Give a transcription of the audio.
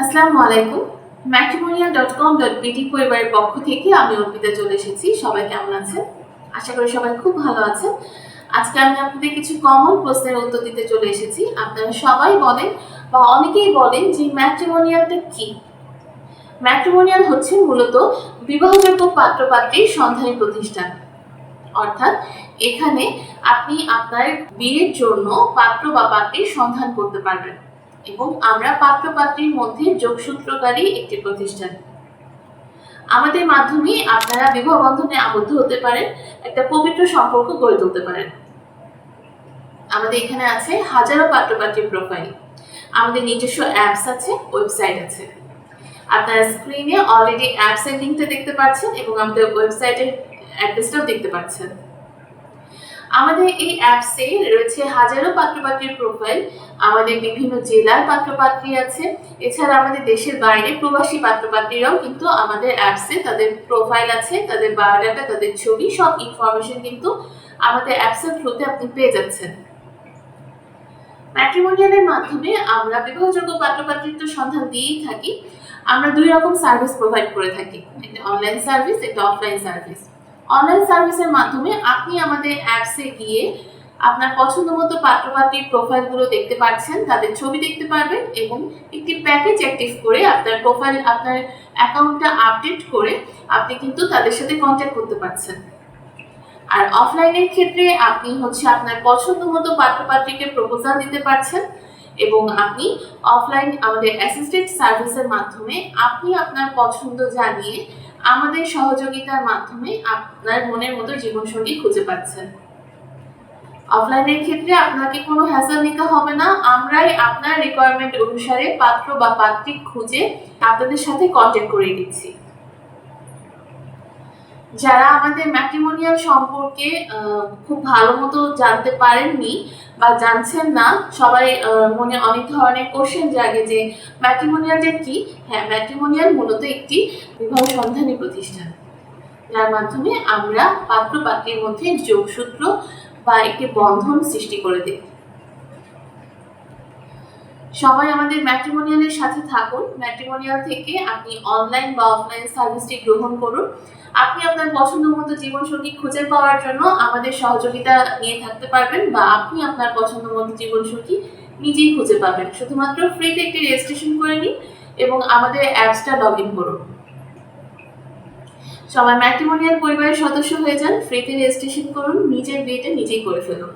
আসসালামু আলাইকুম। Matrimonial dot com dot B D পরিবারের পক্ষ থেকে আমি অর্পিতা চলে এসেছি। সবাই কেমন আছেন? আশা করি সবাই খুব ভালো আছেন। আজকে আমি আপনাদের কিছু কমন প্রশ্নের উত্তর দিতে চলে এসেছি। আপনারা সবাই বলেন বা অনেকেই বলেন যে ম্যাট্রিমোনিয়ালটা কি? ম্যাট্রিমোনিয়াল হচ্ছে মূলত বিবাহযোগ্য পাত্রপাত্রীর সন্ধানী প্রতিষ্ঠান। অর্থাৎ এখানে আপনি আপনার বিয়ের জন্য পাত্র বা পাত্রীর সন্ধান করতে পারবেন। এবং আমরা পাত্র পাত্রীর মধ্যে যোগসূত্রকারী একটি প্রতিষ্ঠান। আমাদের মাধ্যমে আপনারা বিবাহ বন্ধনে আবদ্ধ হতে পারেন, একটা পবিত্র সম্পর্ক গড়ে তুলতে পারেন। আমাদের এখানে আছে হাজারো পাত্র পাত্রীর প্রোফাইল আমাদের নিজস্ব অ্যাপস আছে ওয়েবসাইট আছে। আপনারা স্ক্রিনে অলরেডি অ্যাপসের লিঙ্কটা দেখতে পাচ্ছেন এবং আমাদের ওয়েবসাইটের অ্যাড্রেসটাও দেখতে পাচ্ছেন। আমাদের এই অ্যাপসে রয়েছে হাজারো পাত্রপাত্রীর প্রোফাইল আমাদের বিভিন্ন জেলার পাত্রপাত্রী আছে। এছাড়া আমাদের দেশের বাইরে প্রবাসী পাত্রপাত্রীরাও কিন্তু আমাদের অ্যাপসে তাদের প্রোফাইল আছে, তাদের বায়োডাটা তাদের ছবি, সব ইনফরমেশন কিন্তু আমাদের অ্যাপসের থ্রুতে আপনি পেয়ে যাচ্ছেন। ম্যাট্রিমোনিয়ালের মাধ্যমে আমরা বিবাহযোগ্য পাত্রপাত্রিত্ব সন্ধান দিয়েই থাকি। আমরা দুই রকম সার্ভিস প্রোভাইড করে থাকি। একটা অনলাইন সার্ভিস একটা অফলাইন সার্ভিস অনলাইন সার্ভিসের মাধ্যমে আপনি আমাদের অ্যাপসে গিয়ে আপনার পছন্দ মতো পাত্রপাত্রীর প্রোফাইলগুলো দেখতে পাচ্ছেন, তাদের ছবি দেখতে পারবেন এবং একটি প্যাকেজ অ্যাক্টিভ করে আপনার প্রোফাইল আপনার অ্যাকাউন্টটা আপডেট করে আপনি কিন্তু তাদের সাথে কন্ট্যাক্ট করতে পারছেন। আর অফলাইনের ক্ষেত্রে আপনি হচ্ছে আপনার পছন্দ মতো পাত্রপাত্রীকে প্রপোজাল দিতে পারছেন এবং আপনি অফলাইন আমাদের অ্যাসিস্ট্যান্ট সার্ভিসের মাধ্যমে আপনি আপনার পছন্দ জানিয়ে আমাদের সহযোগিতার মাধ্যমে আপনার মনের মতো জীবনসঙ্গী খুঁজে পাচ্ছেন। অফলাইনের ক্ষেত্রে আপনাকে কোনো হ্যাসেল নিতে হবে না। আমরাই আপনার রিকোয়ারমেন্ট অনুসারে পাত্র বা পাত্রিক খুঁজে আপনাদের সাথে কন্ট্যাক্ট করে দিচ্ছি যারা আমাদের ম্যাট্রিমোনিয়াল সম্পর্কে খুব ভালো মতো জানতে পারেননি বা জানছেন না, সবাই মনে অনেক ধরনের কোশ্চেন জাগে যে ম্যাট্রিমোনিয়ালটা কি? হ্যাঁ ম্যাট্রিমোনিয়াল মূলত একটি বিবাহ সন্ধানী প্রতিষ্ঠান। যার মাধ্যমে আমরা পাত্র পাত্রীর মধ্যে যোগসূত্র বা একটি বন্ধন সৃষ্টি করে দিই সবাই আমাদের ম্যাট্রিমোনিয়ালের সাথে থাকুন। ম্যাট্রিমোনিয়াল থেকে আপনি অনলাইন বা অফলাইন সার্ভিসটি গ্রহণ করুন। আপনি আপনার পছন্দ মতো জীবনসঙ্গী খুঁজে পাওয়ার জন্য আমাদের সহযোগিতা নিয়ে থাকতে পারবেন বা আপনি আপনার পছন্দ মতো জীবনসঙ্গী নিজেই খুঁজে পাবেন। শুধুমাত্র ফ্রিতে একটি রেজিস্ট্রেশন করে নিন এবং আমাদের অ্যাপসটা লগ ইন করুন। সবাই ম্যাট্রিমোনিয়াল পরিবারের সদস্য হয়ে যান ফ্রিতে রেজিস্ট্রেশন করুন, নিজের বিয়েটা নিজেই করে ফেলুন।